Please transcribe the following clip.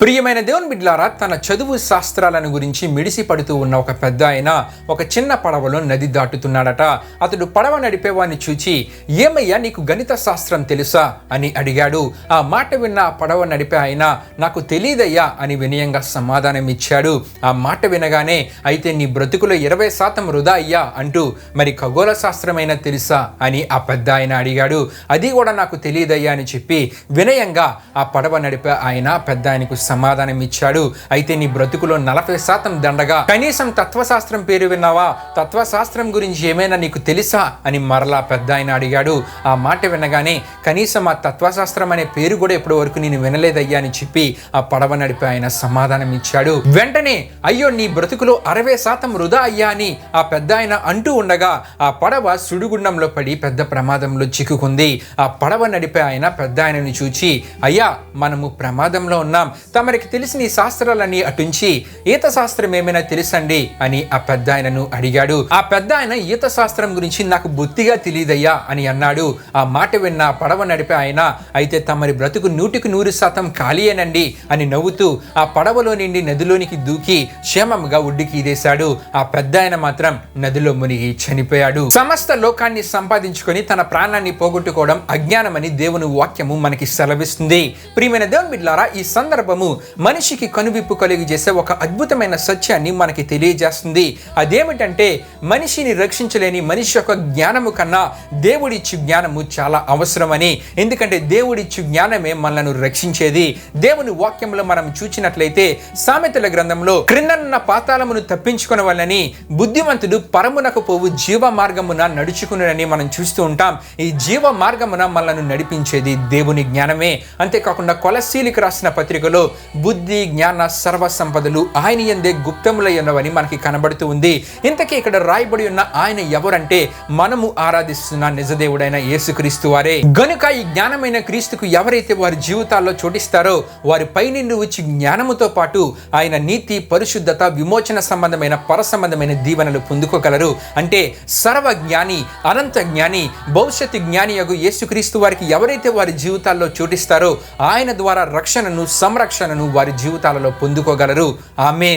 ప్రియమైన దేవుని బిడ్లారా తన చదువు శాస్త్రాలను గురించి మిడిసి పడుతూ ఉన్న ఒక పెద్ద ఆయన ఒక చిన్న పడవలో నది దాటుతున్నాడట. అతడు పడవ నడిపేవాడిని చూచి ఏమయ్యా నీకు గణిత శాస్త్రం తెలుసా? అని అడిగాడు. ఆ మాట విన్న ఆ పడవ నడిపే ఆయన నాకు తెలియదయ్యా అని వినయంగా సమాధానం ఇచ్చాడు. ఆ మాట వినగానే అయితే నీ బ్రతుకులో ఇరవై శాతం వృధా అయ్యా అంటూ మరి ఖగోళ శాస్త్రమైన తెలుసా? అని ఆ పెద్ద ఆయన అడిగాడు. అది కూడా నాకు తెలియదయ్యా అని చెప్పి వినయంగా ఆ పడవ నడిపే ఆయన పెద్ద ఆయనకు సమాధానం ఇచ్చాడు అయితే నీ బ్రతుకులో నలభై శాతం దండగా కనీసం తత్వశాస్త్రం పేరు విన్నావా? తత్వశాస్త్రం గురించి ఏమైనా నీకు తెలుసా? అని మరలా పెద్ద ఆయన అడిగాడు. ఆ మాట వినగానే కనీసం ఆ తత్వశాస్త్రం అనే పేరు కూడా ఇప్పటి వరకు నేను వినలేదయ్యా అని చెప్పి ఆ పడవ నడిపే ఆయన సమాధానం ఇచ్చాడు వెంటనే అయ్యో నీ బ్రతుకులో అరవై శాతం వృధా అయ్యా అని ఆ పెద్ద ఆయన అంటూ ఉండగా ఆ పడవ సుడిగుండంలో పడి పెద్ద ప్రమాదంలో చిక్కుకుంది. ఆ పడవ నడిపే ఆయన పెద్ద ఆయనని చూచి అయ్యా మనము ప్రమాదంలో ఉన్నాం. తమరికి తెలిసిన ఈ శాస్త్రాలన్నీ అటుంచి ఈత శాస్త్రం ఏమైనా తెలుసండి? అని ఆ పెద్ద ఆయనను అడిగాడు. ఆ పెద్ద ఆయన ఈత శాస్త్రం గురించి నాకు బొత్తిగా తెలియదయ్యా అని అన్నాడు. ఆ మాట విన్న పడవ నడిపే ఆయన అయితే తమరి బ్రతుకు నూటికి నూరు శాతం ఖాళీయేనండి అని నవ్వుతూ ఆ పడవలో నుండి నదిలోనికి దూకి క్షేమంగా ఒడ్డుకి ఈదేశాడు. ఆ పెద్ద ఆయన మాత్రం నదిలో మునిగి చనిపోయాడు. సమస్త లోకాన్ని సంపాదించుకొని తన ప్రాణాన్ని పోగొట్టుకోవడం అజ్ఞానమని దేవుని వాక్యము మనకి సెలవిస్తుంది. ప్రియమైన దేవుని బిడ్లారా ఈ సందర్భము మనిషికి కనువిప్పు కలిగజేసే ఒక అద్భుతమైన సత్యాన్ని మనకి తెలియజేస్తుంది. అదేమిటంటే మనిషిని రక్షించలేని మనిషి యొక్క జ్ఞానము కన్నా దేవుడిచ్చు జ్ఞానము చాలా అవసరమని. ఎందుకంటే దేవుడిచ్చు జ్ఞానమే మనలను రక్షించేది. దేవుని వాక్యంలో మనం చూచినట్లయితే సామెతల గ్రంథంలో క్రిందన్న పాతాళమును తప్పించుకున్న వల్లని బుద్ధిమంతుడు పరమునకు పోవు జీవ మార్గమున నడుచుకునని మనం చూస్తూ ఉంటాం. ఈ జీవ మార్గమున మనలను నడిపించేది దేవుని జ్ఞానమే. అంతేకాకుండా కొలశీలికి రాసిన పత్రికలో బుద్ధి జ్ఞాన సర్వ సంపదలు ఆయన ఎందే గుప్తములై ఉన్నవని మనకి కనబడుతూ ఉంది. ఇంతకీ ఇక్కడ రాయబడి ఉన్న ఆయన ఎవరంటే మనము ఆరాధిస్తున్న నిజదేవుడైన యేసుక్రీస్తు వారే. గనుక ఈ జ్ఞానమైన క్రీస్తుకు ఎవరైతే వారి జీవితాల్లో చోటిస్తారో వారి పైనుండి వచ్చి జ్ఞానముతో పాటు ఆయన నీతి పరిశుద్ధత విమోచన సంబంధమైన పర సంబంధమైన దీవెనలు పొందుకోగలరు. అంటే సర్వ జ్ఞాని అనంత జ్ఞాని భవిష్యత్తు జ్ఞాని యొక్క యేసుక్రీస్తు వారికి ఎవరైతే వారి జీవితాల్లో చోటిస్తారో ఆయన ద్వారా రక్షణను సంరక్షణ సంరక్షణను వారి జీవితాలలో పొందుకోగలరు. ఆమెన్.